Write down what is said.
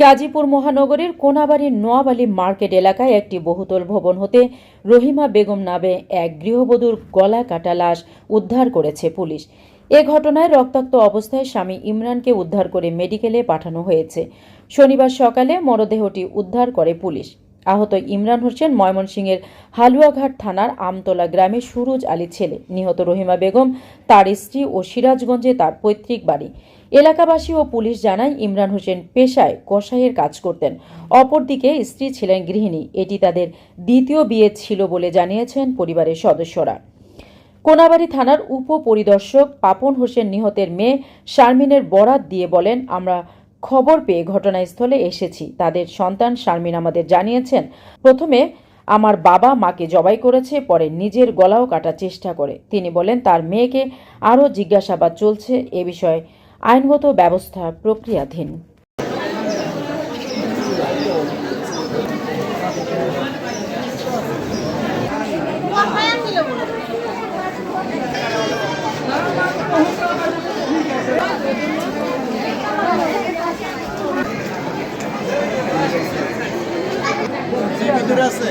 গাজীপুর মহানগরীর কোনাবাড়ির নোয়াবালি মার্কেট এলাকায় একটি বহুতল ভবন হতে রহিমা বেগম নামে এক গৃহবধূর গলা কাটা লাশ উদ্ধার করেছে পুলিশ। এ ঘটনায় রক্তাক্ত অবস্থায় স্বামী ইমরানকে উদ্ধার করে মেডিকেলে পাঠানো হয়েছে। শনিবার সকালে মরদেহটি উদ্ধার করে পুলিশ। আহত ইমরান হোসেন ময়মনসিংহের হালুয়াঘাট থানার আমতলা গ্রামে সুরজ আলী ছেলে। নিহত রহিমা বেগম, তার স্ত্রী ও সিরাজগঞ্জে তার পৈতৃক বাড়ি। এলাকাবাসী ও পুলিশ জানায়, ইমরান হোসেন পেশায় কসাইয়ের কাজ করতেন। অপরদিকে স্ত্রী ছিলেন গৃহিণী। এটি তাদের দ্বিতীয় বিয়ে ছিল বলে জানিয়েছেন পরিবারের সদস্যরা। কোনাবাড়ি থানার উপপরিদর্শক পাপন হোসেন নিহতের মেয়ে শারমিনের বরাত দিয়ে বলেন, আমরা খবর পেয়ে ঘটনাস্থলে এসেছি। তাদের সন্তান শারমিন আমাদের জানিয়েছেন, প্রথমে আমার বাবা মাকে জবাই করেছে, পরে নিজের গলাও কাটার চেষ্টা করে। তিনি বলেন, তার মেয়েকে আরও জিজ্ঞাসাবাদ চলছে। এ বিষয়ে আইনগত ব্যবস্থা প্রক্রিয়াধীন। দূরে আছে?